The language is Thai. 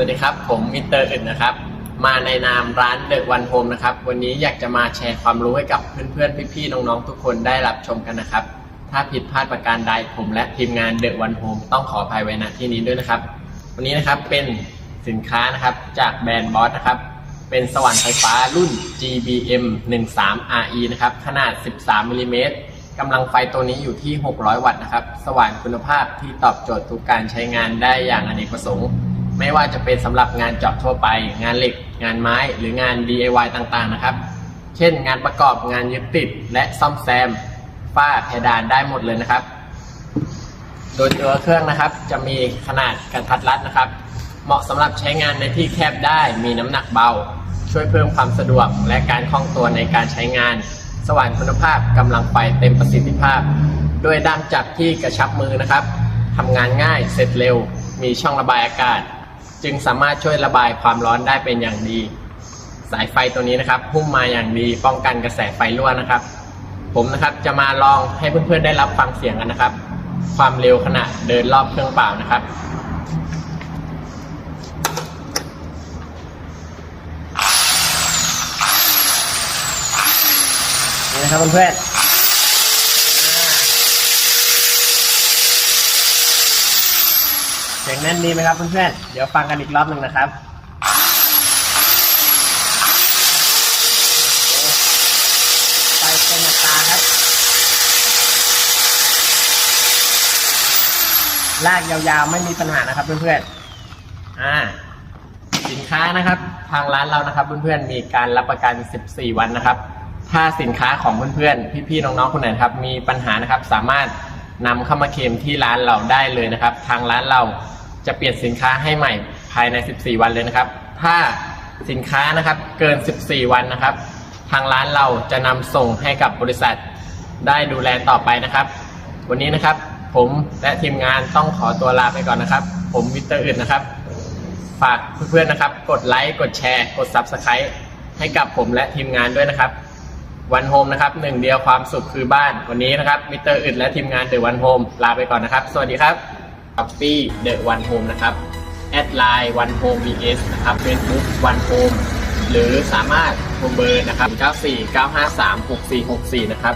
วัสดีครับ ผมมิสเตอร์อึดนะครับ มาในนามร้านเดอะวันโฮมนะครับ วันนี้อยากจะมาแชร์ความรู้ให้กับเพื่อนๆ พี่ๆ น้องๆ ทุกคนได้รับชมกันนะครับ ถ้าผิดพลาดประการใดผมและทีมงานเดอะวันโฮมต้องขออภัยไว้ณที่นี้ด้วยนะครับ วันนี้นะครับเป็นสินค้านะครับจากแบรนด์บอสนะครับ เป็นสว่านไฟฟ้ารุ่น GBM 13 RE นะครับ ขนาด 13มิลลิเมตรกำลังไฟตัวนี้อยู่ที่ 600 วัตต์นะครับ สว่านคุณภาพที่ตอบโจทย์ทุกการใช้งานได้อย่างอเนกประสงค์ ไม่ว่าจะเป็นสำหรับงานเจาะทั่วไป งานเหล็ก งานไม้ หรืองาน DIY ต่างๆนะครับ เช่น งานประกอบงานยึดติด และซ่อมแซมฝ้าเพดานได้หมดเลยนะครับ โดยตัวเครื่องนะครับ จะมีขนาดกระทัดรัดนะครับ เหมาะสำหรับใช้งานในที่แคบได้ มีน้ำหนักเบา ช่วยเพิ่มความสะดวกและการคล่องตัวในการใช้งาน สว่านคุณภาพกำลังไฟเต็มประสิทธิภาพ ด้วยด้ามจับที่กระชับมือนะครับทำงานง่ายเสร็จเร็ว มีช่องระบายอากาศ จึงสามารถช่วยระบายความร้อนได้เป็นอย่างดี สายไฟตัวนี้นะครับหุ้มมาอย่างดีป้องกันกระแสไฟรั่วนะครับ ผมนะครับจะมาลองให้เพื่อนๆได้รับฟังเสียงกันนะครับ ความเร็วขณะเดินรอบเครื่องเปล่านะครับนี่นะครับเพื่อนๆเสียงแน่นดีไหมครับเพื่อนๆ เดี๋ยวฟังกันอีกรอบหนึ่งนะครับไปเป็นตาครับ ลากยาวๆไม่มีปัญหานะครับเพื่อนๆ อ่า สินค้านะครับ ทางร้านเรานะครับเพื่อนๆ มีการรับประกัน 14 วันนะครับ ถ้าสินค้าของเพื่อนๆ พี่ๆ น้องๆ คนไหนครับ มีปัญหานะครับ สามารถนำเข้ามาเคลมที่ร้านเราได้เลยนะครับ ทางร้านเรา จะเปลี่ยนสินค้าให้ใหม่ภายใน 14 วันเลยนะครับ ถ้าสินค้านะครับเกิน 14 วันนะครับ ทางร้านเราจะนำส่งให้กับบริษัทได้ดูแลต่อไปนะครับ วันนี้นะครับผมและทีมงานต้องขอตัวลาไปก่อนนะครับ ผมวิเตอร์อื่นนะครับ ฝากเพื่อนๆนะครับ กดไลค์กดแชร์ กด Subscribe ให้กับผมและทีมงานด้วยนะครับวันโฮมนะครับหนึ่งเดียวความสุขคือบ้านวันนี้นะครับมิเตอร์อึดและทีมงานเดอะวันโฮมลาไปก่อนนะครับ สวัสดีครับ Puppy The One Home นะครับแอดไลน์ One Home vs นะครับ Facebook One Home หรือสามารถโทรเบอร์นะครับ 949536464 นะครับ